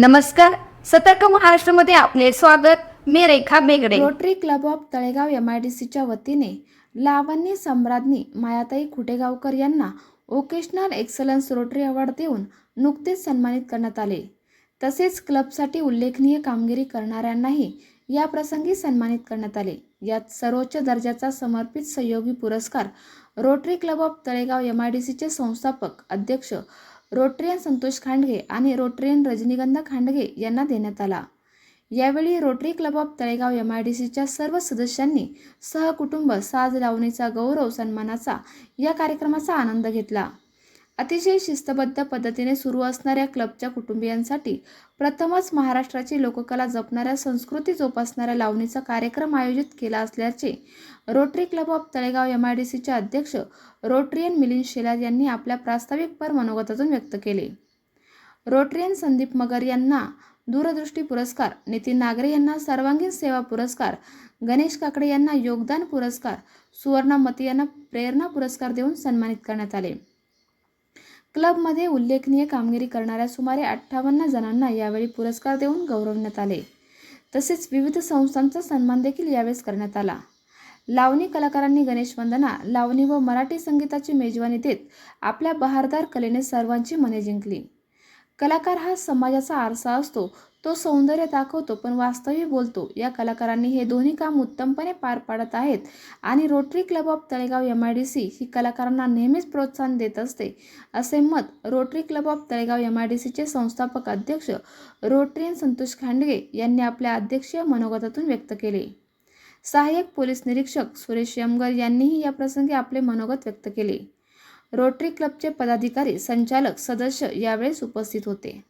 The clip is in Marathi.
नमस्कार सतर्क महाराष्ट्रामध्ये आपले स्वागत. मी Rekha Begde. Rotary club of Talegaon M I D सीच्या वतीने लावण्य सम्राज्ञी मायाताई खुटेगावकर यांना ओकेशनल एक्सलन्स रोटरी अवॉर्ड देऊन नुकतेच सन्मानित करण्यात आले. तसेच क्लबसाठी उल्लेखनीय कामगिरी करणाऱ्यांनाही या प्रसंगी सन्मानित करण्यात आले. यात सर्वोच्च दर्जाचा समर्पित सहयोगी पुरस्कार Rotary club of Talegaon M I D सीचे संस्थापक अध्यक्ष रोटरियन संतोष खांडगे आणि रोटरियन रजनीगंधा खांडगे यांना देण्यात आला. यावेळी Rotary club of Talegaon M I D सीच्या सर्व सदस्यांनी सहकुटुंब साज लावणीचा गौरव सन्मानाचा या कार्यक्रमाचा आनंद घेतला. अतिशय शिस्तबद्ध पद्धतीने सुरू असणाऱ्या क्लबच्या कुटुंबियांसाठी प्रथमच महाराष्ट्राची लोककला जपणाऱ्या संस्कृती जोपासणाऱ्या लावणीचा कार्यक्रम आयोजित केला असल्याचे Rotary club of Talegaon M I D सीचे अध्यक्ष रोटरियन मिलिंद शेलार यांनी आपल्या प्रास्ताविकपर मनोगतातून व्यक्त केले. रोटरियन संदीप मगर यांना दूरदृष्टी पुरस्कार नितीन नागरे यांना सर्वांगीण सेवा पुरस्कार गणेश काकडे यांना योगदान पुरस्कार सुवर्णा मती यांना प्रेरणा पुरस्कार देऊन सन्मानित करण्यात आले. क्लबमध्ये उल्लेखनीय कामगिरी करणाऱ्या सुमारे अठ्ठावन्न जणांना यावेळी पुरस्कार देऊन गौरवण्यात आले. तसेच विविध संस्थांचा सन्मान देखील यावेळेस करण्यात आला. लावणी कलाकारांनी गणेश वंदना लावणी व मराठी संगीताची मेजवानी देत आपल्या बहारदार कलेने सर्वांची मने जिंकली. कलाकार हा समाजाचा आरसा असतो तो सौंदर्य दाखवतो पण वास्तविक बोलतो. या कलाकारांनी हे दोन्ही काम उत्तमपणे पार पाडत आहेत. आणि Rotary club of Talegaon M I D C ही कलाकारांना नेहमीच प्रोत्साहन देत असते असे मत Rotary club of Talegaon M I D सीचे संस्थापक अध्यक्ष रोटरीन संतोष खांडगे यांनी आपल्या अध्यक्षीय मनोगतातून व्यक्त केले. सहाय्यक पोलीस निरीक्षक सुरेश यमगर यांनीही या प्रसंगी आपले मनोगत व्यक्त केले. रोटरी क्लबचे पदाधिकारी संचालक सदस्य यावेळेस उपस्थित होते.